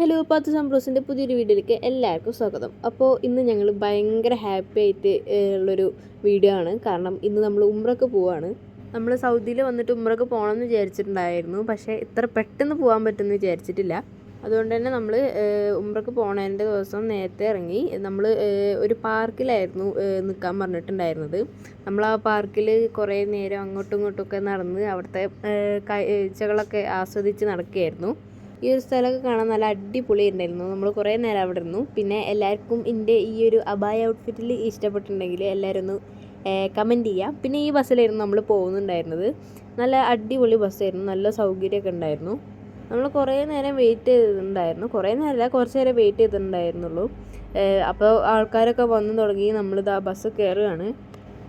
Hello പത്ത് സംബ്രോസിന്റെ പുതിയൊരു വീഡിയോയിലേക്ക് എല്ലാവർക്കും സ്വാഗതം. അപ്പോൾ ഇന്ന് ഞങ്ങൾ ഭയങ്കര ഹാപ്പി ആയിട്ട് ഉള്ളൊരു വീഡിയോ ആണ്. കാരണം ഇന്ന് നമ്മൾ ഉമ്രക്ക് പോവാണ്. നമ്മൾ സൗദിയിൽ വന്നിട്ട് ഉമ്രക്ക് പോകണം എന്ന് വിചാരിച്ചിട്ടുണ്ടായിരുന്നു. പക്ഷേ ഇത്ര പെട്ടെന്ന് പോകാൻ പറ്റുമെന്ന് വിചാരിച്ചിട്ടില്ല. അതുകൊണ്ട് തന്നെ നമ്മൾ ഉമ്രക്ക് പോണതിന്റെ ദിവസം നേരത്തെ ഇറങ്ങി. നമ്മൾ ഒരു പാർക്കിലായിരുന്നു നിൽക്കാൻ പറഞ്ഞിട്ടുണ്ടായിരുന്നത്. നമ്മൾ ആ പാർക്കിൽ കുറേ നേരം അങ്ങോട്ടും ഇങ്ങോട്ടും ഒക്കെ നടന്ന് അവിടുത്തെ കാഴ്ചകളൊക്കെ ആസ്വദിച്ച് നടക്കുകയായിരുന്നു. ഈ ഒരു സ്ഥലമൊക്കെ കാണാൻ നല്ല അടിപൊളി ഉണ്ടായിരുന്നു. നമ്മൾ കുറേ നേരം അവിടെ ഇരുന്നു. പിന്നെ എല്ലാവർക്കും എന്റെ ഈ ഒരു അബായ ഔട്ട്ഫിറ്റിൽ ഇഷ്ടപ്പെട്ടിട്ടുണ്ടെങ്കിൽ എല്ലാവരും ഒന്ന് കമന്റ് ചെയ്യുക പിന്നെ ഈ ബസ്സിലായിരുന്നു നമ്മൾ പോകുന്നുണ്ടായിരുന്നത്. നല്ല അടിപൊളി ബസ്സായിരുന്നു. നല്ല സൗകര്യമൊക്കെ ഉണ്ടായിരുന്നു. നമ്മൾ കുറേ നേരം വെയിറ്റ് ചെയ്തിട്ടുണ്ടായിരുന്നു. കുറേ നേരമല്ല കുറച്ച് നേരം വെയിറ്റ് ചെയ്തിട്ടുണ്ടായിരുന്നുള്ളൂ. അപ്പോൾ ആൾക്കാരൊക്കെ വന്നു തുടങ്ങി നമ്മളിത് ആ ബസ് കയറുകയാണ്.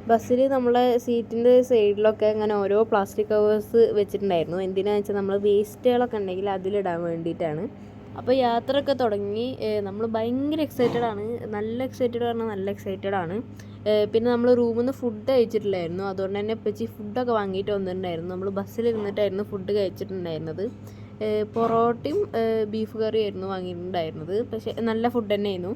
ബസ്സിൽ നമ്മളെ സീറ്റിന്റെ സൈഡിലൊക്കെ ഇങ്ങനെ ഓരോ പ്ലാസ്റ്റിക് കവേഴ്സ് വെച്ചിട്ടുണ്ടായിരുന്നു. എന്തിനാണെന്ന് വെച്ചാൽ നമ്മൾ വേസ്റ്റുകളൊക്കെ ഉണ്ടെങ്കിൽ അതിലിടാൻ വേണ്ടിയിട്ടാണ്. അപ്പോൾ യാത്രയൊക്കെ തുടങ്ങി നമ്മൾ ഭയങ്കര എക്സൈറ്റഡ് ആണ്. നല്ല എക്സൈറ്റഡ് പറഞ്ഞാൽ നല്ല എക്സൈറ്റഡ് ആണ്. പിന്നെ നമ്മൾ റൂമിൽ നിന്ന് ഫുഡ് കഴിച്ചിട്ടില്ലായിരുന്നു. അതുകൊണ്ട് തന്നെ പച്ചി ഫുഡൊക്കെ വാങ്ങിയിട്ട് വന്നിട്ടുണ്ടായിരുന്നു. നമ്മൾ ബസ്സിൽ ഇരുന്നിട്ടായിരുന്നു ഫുഡ് കഴിച്ചിട്ടുണ്ടായിരുന്നത്. പൊറോട്ടയും ബീഫ് ബീഫ് കറിയായിരുന്നു വാങ്ങിയിട്ടുണ്ടായിരുന്നത്. പക്ഷേ നല്ല ഫുഡ് തന്നെയായിരുന്നു.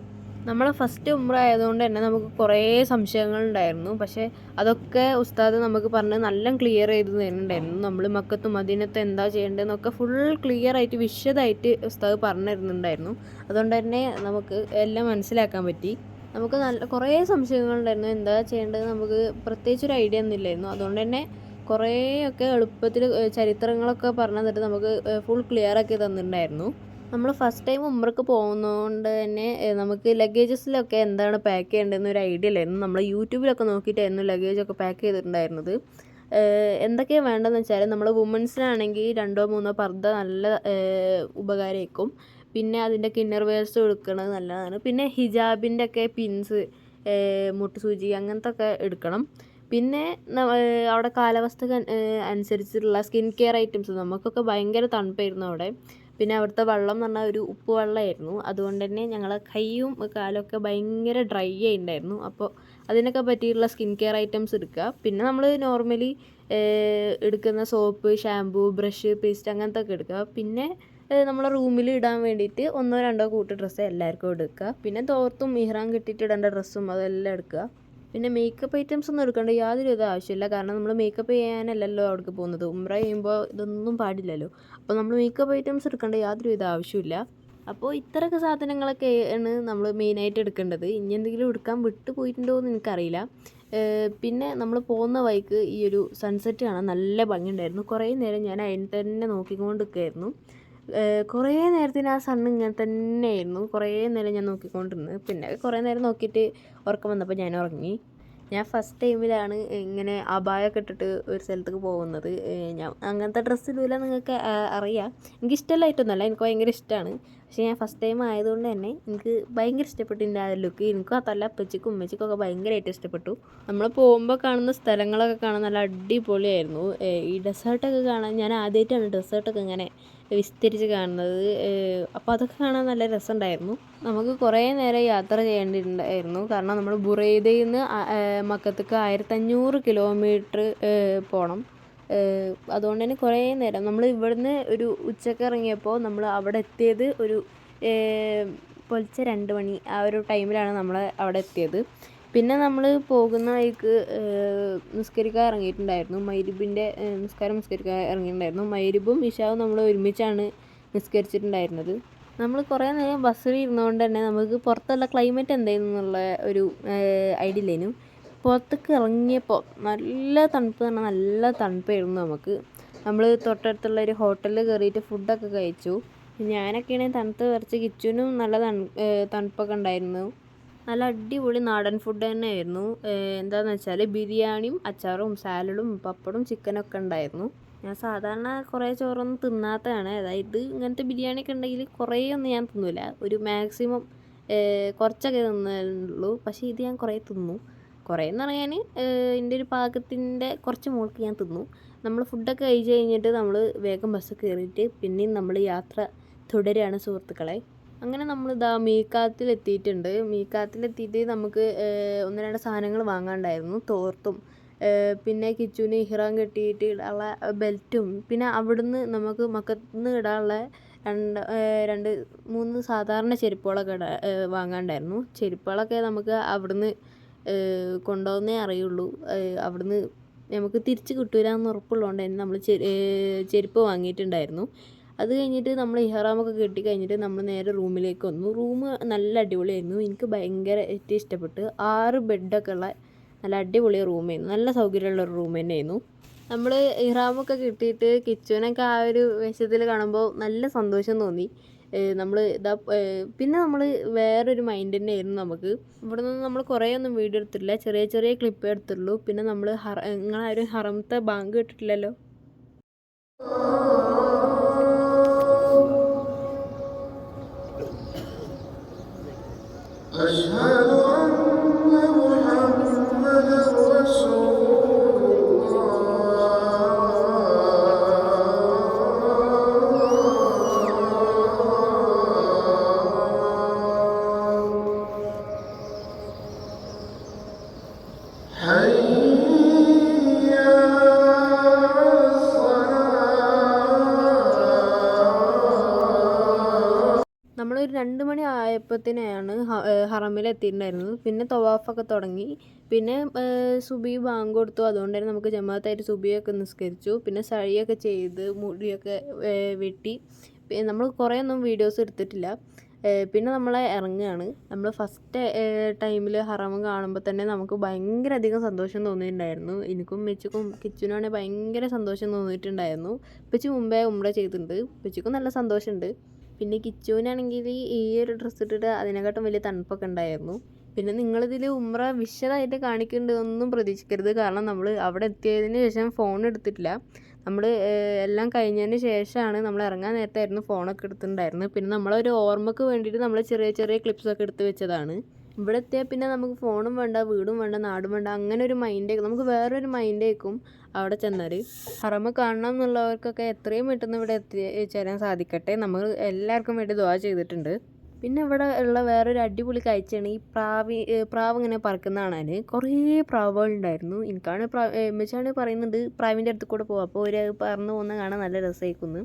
നമ്മൾ ഫസ്റ്റ് ഉമ്ര ആയതുകൊണ്ട് തന്നെ നമുക്ക് കുറേ സംശയങ്ങൾ ഉണ്ടായിരുന്നു പക്ഷേ അതൊക്കെ ഉസ്താദ് നമുക്ക് പറഞ്ഞ് നല്ല ക്ലിയർ ചെയ്ത് തരുന്നുണ്ടായിരുന്നു. നമ്മൾ മക്കത്തും മദീനത്തും എന്താ ചെയ്യേണ്ടതെന്നൊക്കെ ഫുൾ ക്ലിയർ ആയിട്ട് വിശദമായിട്ട് ഉസ്താദ് പറഞ്ഞു തരുന്നുണ്ടായിരുന്നു. അതുകൊണ്ട് തന്നെ നമുക്ക് എല്ലാം മനസ്സിലാക്കാൻ പറ്റി. നമുക്ക് നല്ല കുറേ സംശയങ്ങളുണ്ടായിരുന്നു. എന്താ ചെയ്യേണ്ടത് നമുക്ക് പ്രത്യേകിച്ച് ഒരു ഐഡിയ ഒന്നും ഇല്ലായിരുന്നു. അതുകൊണ്ട് തന്നെ കുറേയൊക്കെ എളുപ്പത്തിൽ ചരിത്രങ്ങളൊക്കെ പറഞ്ഞു തന്നിട്ട് നമുക്ക് ഫുൾ ക്ലിയർ ആക്കി തന്നിട്ടുണ്ടായിരുന്നു. നമ്മൾ ഫസ്റ്റ് ടൈം ഉമ്രക്ക് പോകുന്നതുകൊണ്ട് തന്നെ നമുക്ക് ലഗേജസിലൊക്കെ എന്താണ് പാക്ക് ചെയ്യേണ്ടതെന്ന് ഒരു ഐഡിയ ഇല്ലായിരുന്നു നമ്മൾ യൂട്യൂബിലൊക്കെ നോക്കിയിട്ടായിരുന്നു ലഗേജൊക്കെ പാക്ക് ചെയ്തിട്ടുണ്ടായിരുന്നത്. എന്തൊക്കെയാണ് വേണ്ടതെന്ന് വെച്ചാൽ നമ്മൾ വുമൻസിനാണെങ്കിൽ രണ്ടോ മൂന്നോ പർദ്ദ നല്ല ഉപകാരമായിരിക്കും. പിന്നെ അതിന്റെ കിന്നർ വെയർസ് എടുക്കുന്നത് നല്ലതാണ്. പിന്നെ ഹിജാബിന്റെ ഒക്കെ പിൻസ് മുട്ടുസൂചി അങ്ങനത്തെ ഒക്കെ എടുക്കണം. പിന്നെ അവിടെ കാലാവസ്ഥ അനുസരിച്ചിട്ടുള്ള സ്കിൻ കെയർ ഐറ്റംസ് നമുക്കൊക്കെ ഭയങ്കര തണുപ്പായിരുന്നു അവിടെ. പിന്നെ അവിടുത്തെ വെള്ളം എന്ന് പറഞ്ഞാൽ ഒരു ഉപ്പ് വെള്ളമായിരുന്നു. അതുകൊണ്ട് തന്നെ ഞങ്ങളെ കൈയും കാലൊക്കെ ഭയങ്കര ഡ്രൈ ആയിട്ടുണ്ടായിരുന്നു. അപ്പോൾ അതിനൊക്കെ പറ്റിയിട്ടുള്ള സ്കിൻ കെയർ ഐറ്റംസ് എടുക്കുക. പിന്നെ നമ്മൾ നോർമലി എടുക്കുന്ന സോപ്പ് ഷാമ്പു ബ്രഷ് പേസ്റ്റ് അങ്ങനത്തെ ഒക്കെ എടുക്കുക. പിന്നെ നമ്മളെ റൂമിൽ ഇടാൻ വേണ്ടിയിട്ട് ഒന്നോ രണ്ടോ കൂട്ട് ഡ്രസ്സ് എല്ലാവർക്കും എടുക്കുക. പിന്നെ തോർത്തും ഇഹ്റാൻ കെട്ടിയിട്ട് ഇടേണ്ട ഡ്രസ്സും അതെല്ലാം എടുക്കുക. പിന്നെ മേക്കപ്പ് ഐറ്റംസ് ഒന്നും എടുക്കേണ്ട യാതൊരു വിധ ആവശ്യമില്ല. കാരണം നമ്മൾ മേക്കപ്പ് ചെയ്യാനല്ലല്ലോ അവിടേക്ക് പോകുന്നത്. ഉമ്ര ചെയ്യുമ്പോൾ ഇതൊന്നും പാടില്ലല്ലോ. അപ്പോൾ നമ്മൾ മേക്കപ്പ് ഐറ്റംസ് എടുക്കേണ്ട യാതൊരു വിധ ആവശ്യമില്ല. അപ്പോൾ ഇത്രയൊക്കെ സാധനങ്ങളൊക്കെ ആണ് നമ്മൾ മെയിനായിട്ട് എടുക്കേണ്ടത്. ഇനി എന്തെങ്കിലും എടുക്കാൻ വിട്ടു പോയിട്ടുണ്ടോ എന്ന് എനിക്കറിയില്ല. പിന്നെ നമ്മൾ പോകുന്ന വഴിക്ക് ഈ ഒരു സൺസെറ്റ് കാണാൻ നല്ല ഭംഗിയുണ്ടായിരുന്നു. കുറേ നേരം ഞാൻ അതിന് തന്നെ നോക്കിക്കൊണ്ട് നിൽക്കുകയായിരുന്നു ഏഹ് കുറേ നേരത്തിന് ആ സണ്ണ് ഇങ്ങനെ തന്നെ ആയിരുന്നു കുറേ നേരം ഞാൻ നോക്കിക്കൊണ്ടിരുന്നത്. പിന്നെ കുറേ നേരം നോക്കിയിട്ട് ഉറക്കം വന്നപ്പോൾ ഞാൻ ഉറങ്ങി. ഞാൻ ഫസ്റ്റ് ടൈമിലാണ് ഇങ്ങനെ അബായൊക്കെ ഇട്ടിട്ട് ഒരു സ്ഥലത്തേക്ക് പോകുന്നത്. ഞാൻ അങ്ങനത്തെ ഡ്രസ്സ് ഇതുപോലെ നിങ്ങൾക്ക് അറിയാം. എനിക്ക് ഇഷ്ടമല്ലായിട്ടൊന്നുമല്ല എനിക്ക് ഭയങ്കര ഇഷ്ടമാണ്. പക്ഷേ ഞാൻ ഫസ്റ്റ് ടൈം ആയതുകൊണ്ട് തന്നെ എനിക്ക് ഭയങ്കര ഇഷ്ടപ്പെട്ടു എന്റെ ആ ലുക്ക് എനിക്കും അതല്ല അപ്പച്ചിക്കും ഉമ്മച്ചിക്കും ഒക്കെ ഭയങ്കരമായിട്ട് ഇഷ്ടപ്പെട്ടു. നമ്മൾ പോകുമ്പോൾ കാണുന്ന സ്ഥലങ്ങളൊക്കെ കാണാൻ നല്ല അടിപൊളിയായിരുന്നു. ഈ ഡെസേർട്ടൊക്കെ കാണാൻ ഞാൻ ആദ്യമായിട്ടാണ് ഡെസേർട്ടൊക്കെ ഇങ്ങനെ വിസ്തരിച്ച് കാണുന്നത്. അപ്പോൾ അതൊക്കെ കാണാൻ നല്ല രസമുണ്ടായിരുന്നു. നമുക്ക് കുറേ നേരം യാത്ര ചെയ്യേണ്ടിയിട്ടുണ്ടായിരുന്നു. കാരണം നമ്മൾ ബുറൈദയിൽ നിന്ന് മക്കത്തേക്ക് ആയിരത്തഞ്ഞൂറ് കിലോമീറ്റർ പോകണം അതുകൊണ്ട് തന്നെ കുറേ നേരം നമ്മൾ ഇവിടുന്ന് ഒരു ഉച്ചയ്ക്ക് ഇറങ്ങിയപ്പോൾ നമ്മൾ അവിടെ എത്തിയത് ഒരു പുലർച്ചെ രണ്ട് മണി ആ ഒരു ടൈമിലാണ് നമ്മൾ അവിടെ എത്തിയത്. പിന്നെ നമ്മൾ പോകുന്ന വഴിക്ക് നിസ്കരിക്കാൻ ഇറങ്ങിയിട്ടുണ്ടായിരുന്നു. മൈരിബിന്റെ നിസ്കാരം നിസ്കരിക്കാൻ ഇറങ്ങിയിട്ടുണ്ടായിരുന്നു. മൈരിബും ഇഷാവും നമ്മൾ ഒരുമിച്ചാണ് നിസ്കരിച്ചിട്ടുണ്ടായിരുന്നത്. നമ്മൾ കുറേ നേരം ബസ്സിൽ ഇരുന്നുകൊണ്ട് തന്നെ നമുക്ക് പുറത്തുള്ള ക്ലൈമറ്റ് എന്തായിരുന്നു എന്നുള്ള ഒരു ഐഡിയ ഇല്ലേനു. പുറത്തേക്ക് ഇറങ്ങിയപ്പോൾ നല്ല തണുപ്പ് പറഞ്ഞാൽ നല്ല തണുപ്പായിരുന്നു നമുക്ക്. നമ്മൾ തൊട്ടടുത്തുള്ള ഒരു ഹോട്ടലിൽ കയറിയിട്ട് ഫുഡൊക്കെ കഴിച്ചു. ഞാനൊക്കെയാണെങ്കിൽ തണുത്ത് കുറച്ച് കിച്ചനും നല്ല തണുപ്പൊക്കെ ഉണ്ടായിരുന്നു. നല്ല അടിപൊളി നാടൻ ഫുഡ് തന്നെയായിരുന്നു. എന്താന്ന് വെച്ചാൽ ബിരിയാണിയും അച്ചാറും സാലഡും പപ്പടും ചിക്കനൊക്കെ ഉണ്ടായിരുന്നു. ഞാൻ സാധാരണ കുറേ ചോറൊന്നും തിന്നാത്തതാണ്. അതായത് ഇങ്ങനത്തെ ബിരിയാണിയൊക്കെ ഉണ്ടെങ്കിൽ കുറേ ഒന്നും ഞാൻ തിന്നില്ല ഒരു മാക്സിമം കുറച്ചൊക്കെ തിന്നുള്ളൂ പക്ഷേ ഇത് ഞാൻ കുറേ തിന്നു. കുറേ എന്ന് പറയാൻ എന്റെ ഒരു പാകത്തിന്റെ കുറച്ച് മുകൾക്ക് ഞാൻ തിന്നു. നമ്മൾ ഫുഡൊക്കെ കഴിച്ച് കഴിഞ്ഞിട്ട് നമ്മൾ വേഗം ബസ് കയറിയിട്ട് പിന്നെയും നമ്മൾ യാത്ര തുടരുകയാണ് സുഹൃത്തുക്കളെ. അങ്ങനെ നമ്മൾ ഇതാ മീക്കാത്തിൽ എത്തിയിട്ട് നമുക്ക് ഒന്ന് രണ്ട് സാധനങ്ങൾ വാങ്ങാണ്ടായിരുന്നു. തോർത്തും പിന്നെ കിച്ചുവിന് ഇഹ്റാൻ കെട്ടിയിട്ട് ഇടാനുള്ള ബെൽറ്റും പിന്നെ അവിടുന്ന് നമുക്ക് മക്കത്തുനിന്ന് ഇടാനുള്ള രണ്ട് രണ്ട് മൂന്ന് സാധാരണ ചെരുപ്പുകളൊക്കെ വാങ്ങാണ്ടായിരുന്നു. ചെരുപ്പുകളൊക്കെ നമുക്ക് അവിടുന്ന് കൊണ്ടുപോകുന്നേ അറിയുള്ളൂ. അവിടുന്ന് നമുക്ക് തിരിച്ച് കിട്ടൂല എന്ന് ഉറപ്പുള്ളതുകൊണ്ട് തന്നെ നമ്മൾ ചെരുപ്പ് വാങ്ങിയിട്ടുണ്ടായിരുന്നു. അത് കഴിഞ്ഞിട്ട് നമ്മൾ ഇഹ്റാമൊക്കെ കെട്ടി കഴിഞ്ഞിട്ട് നമ്മൾ നേരെ റൂമിലേക്ക് വന്നു. റൂം നല്ല അടിപൊളിയായിരുന്നു. എനിക്ക് ഭയങ്കര ഏറ്റവും ഇഷ്ടപ്പെട്ട്. ആറ് ബെഡൊക്കെ ഉള്ള നല്ല അടിപൊളി റൂമായിരുന്നു. നല്ല സൗകര്യമുള്ള ഒരു റൂം തന്നെയായിരുന്നു. നമ്മൾ ഇഹ്റാമൊക്കെ കിട്ടിയിട്ട് കിച്ചുവിനൊക്കെ ആ ഒരു വേഷത്തിൽ കാണുമ്പോൾ നല്ല സന്തോഷം തോന്നി. നമ്മൾ ഇതാ ഏഹ് പിന്നെ നമ്മൾ വേറൊരു മൈൻഡ് തന്നെയായിരുന്നു നമുക്ക് ഇവിടെ നിന്ന് നമ്മൾ കുറേ ഒന്നും വീഡിയോ എടുത്തിട്ടില്ല ചെറിയ ചെറിയ ക്ലിപ്പ് എടുത്തുള്ളൂ പിന്നെ നമ്മൾ ഹറ നിങ്ങളാരും ഹറമത്തെ ബാങ്ക് കേട്ടിട്ടില്ലല്ലോ أشهد ആയപ്പോഴത്തേനാണ് ഹറമിൽ എത്തിയിട്ടുണ്ടായിരുന്നത് പിന്നെ തവാഫൊക്കെ തുടങ്ങി. പിന്നെ സുബി ബാങ്ക് കൊടുത്തു. അതുകൊണ്ട് തന്നെ നമുക്ക് ജമാഅത്തായിട്ട് സുബിയൊക്കെ നിസ്കരിച്ചു. പിന്നെ സഴിയൊക്കെ ചെയ്ത് മുടിയൊക്കെ വെട്ടി. നമ്മൾ കുറേ ഒന്നും വീഡിയോസ് എടുത്തിട്ടില്ല. പിന്നെ നമ്മൾ ഇറങ്ങുകയാണ്. നമ്മൾ ഫസ്റ്റ് ടൈമിൽ ഹറം കാണുമ്പോൾ തന്നെ നമുക്ക് ഭയങ്കര അധികം സന്തോഷം തോന്നിയിട്ടുണ്ടായിരുന്നു. എനിക്കും മെച്ചിക്കും കിച്ചുനാണെങ്കിൽ ഭയങ്കര സന്തോഷം തോന്നിയിട്ടുണ്ടായിരുന്നു. ഉപ്പച്ചി മുമ്പേ ഉമ്ര ചെയ്തിട്ടുണ്ട്. ഉപ്പച്ചിക്കും നല്ല സന്തോഷമുണ്ട്. പിന്നെ കിച്ചുവിനാണെങ്കിൽ ഈ ഒരു ഡ്രസ്സ് ഇട്ടിട്ട് അതിനെക്കാട്ടും വലിയ തണുപ്പൊക്കെ ഉണ്ടായിരുന്നു. പിന്നെ നിങ്ങളിതിൽ ഉമ്ര വിശദമായിട്ട് കാണിക്കേണ്ടതൊന്നും പ്രതീക്ഷിക്കരുത്. കാരണം നമ്മൾ അവിടെ എത്തിയതിന് ശേഷം ഫോൺ എടുത്തിട്ടില്ല. നമ്മൾ എല്ലാം കഴിഞ്ഞതിന് ശേഷമാണ് നമ്മൾ ഇറങ്ങാൻ നേരത്തായിരുന്നു ഫോണൊക്കെ എടുത്തിട്ടുണ്ടായിരുന്നത്. പിന്നെ നമ്മളൊരു ഓർമ്മക്ക് വേണ്ടിയിട്ട് നമ്മൾ ചെറിയ ചെറിയ ക്ലിപ്സൊക്കെ എടുത്ത് വെച്ചതാണ്. ഇവിടെ എത്തിയാൽ പിന്നെ നമുക്ക് ഫോണും വേണ്ട വീടും വേണ്ട നാടും വേണ്ട അങ്ങനെ ഒരു മൈൻഡ് നമുക്ക് വേറൊരു മൈൻഡേക്കും അവിടെ ചെന്നാൽ ഹറമ കാണണം എന്നുള്ളവർക്കൊക്കെ എത്രയും പെട്ടെന്ന് ഇവിടെ എത്തി ചേരാൻ സാധിക്കട്ടെ. നമ്മൾ എല്ലാവർക്കും വേണ്ടി ദുവാ ചെയ്തിട്ടുണ്ട്. പിന്നെ ഇവിടെ ഉള്ള വേറൊരു അടിപൊളി കാഴ്ചയാണ് ഈ പ്രാവി പ്രാവ് ഇങ്ങനെ പറക്കുന്ന കാണാൻ കുറേ പ്രാവുകളുണ്ടായിരുന്നു. എനിക്കാണ് പ്രാവ് എമ്മച്ചാണ് പറയുന്നുണ്ട് പ്രാവിന്റെ അടുത്ത് കൂടെ പോകും അപ്പോൾ ഒരു പറന്ന് പോകുന്ന കാണാൻ നല്ല രസമായിക്കുന്നു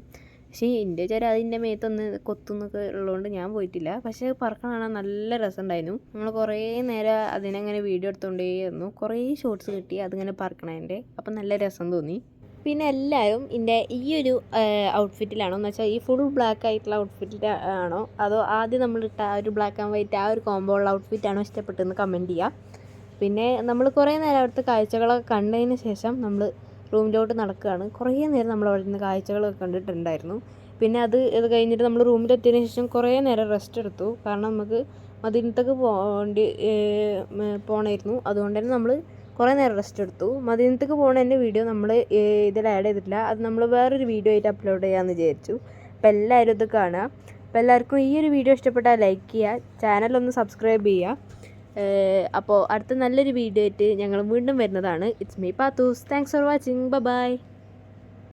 പക്ഷേ എന്റെ ചില അതിന്റെ മേത്തൊന്ന് കൊത്തുന്നൊക്കെ ഉള്ളതുകൊണ്ട് ഞാൻ പോയിട്ടില്ല. പക്ഷേ പറക്കണ കാണാൻ നല്ല രസമുണ്ടായിരുന്നു. നമ്മൾ കുറേ നേരം അതിനങ്ങനെ വീഡിയോ എടുത്തുകൊണ്ടേയിരുന്നു. കുറേ ഷോർട്സ് കിട്ടി അതിങ്ങനെ പറക്കണതിന്റെ അപ്പം നല്ല രസം തോന്നി. പിന്നെ എല്ലാവരും എന്റെ ഈ ഒരു ഔട്ട്ഫിറ്റിലാണോ എന്ന് വെച്ചാൽ ഈ ഫുൾ ബ്ലാക്ക് ആയിട്ടുള്ള ഔട്ട്ഫിറ്റിൽ ആണോ? അതോ ആദ്യം നമ്മളിട്ട ആ ഒരു ബ്ലാക്ക് ആൻഡ് വൈറ്റ് ആ ഒരു കോംബോ ഉള്ള ഔട്ട്ഫിറ്റാണോ ഇഷ്ടപ്പെട്ടതെന്ന് കമന്റ് ചെയ്യുക പിന്നെ നമ്മൾ കുറേ നേരം അവിടുത്തെ കാഴ്ചകളൊക്കെ കണ്ടതിന് ശേഷം നമ്മൾ റൂമിലോട്ട് നടക്കുകയാണ്. കുറേ നേരം നമ്മൾ അവിടെ നിന്ന് കാഴ്ചകളൊക്കെ കണ്ടിട്ടുണ്ടായിരുന്നു. പിന്നെ അത് ഇത് കഴിഞ്ഞിട്ട് നമ്മൾ റൂമിലെത്തിയതിന് ശേഷം കുറേ നേരം റെസ്റ്റ് എടുത്തു. കാരണം നമുക്ക് മദീനത്തേക്ക് പോകേണ്ടി പോകണമായിരുന്നു അതുകൊണ്ട് തന്നെ നമ്മൾ കുറേ നേരം റെസ്റ്റ് എടുത്തു. മദീനത്തേക്ക് പോകണതിന്റെ വീഡിയോ നമ്മൾ ഇതിൽ ആഡ് ചെയ്തിട്ടില്ല. അത് നമ്മൾ വേറൊരു വീഡിയോ ആയിട്ട് അപ്ലോഡ് ചെയ്യാമെന്ന് വിചാരിച്ചു. അപ്പോൾ എല്ലാവരും ഇത് കാണുക. അപ്പോൾ എല്ലാവർക്കും ഈ ഒരു വീഡിയോ ഇഷ്ടപ്പെട്ടാൽ ലൈക്ക് ചെയ്യുക. ചാനലൊന്ന് സബ്സ്ക്രൈബ് ചെയ്യുക. അപ്പോൾ അടുത്ത നല്ലൊരു വീഡിയോ ആയിട്ട് ഞങ്ങൾ വീണ്ടും വരുന്നതാണ്. It's me Pathus thanks for watching bye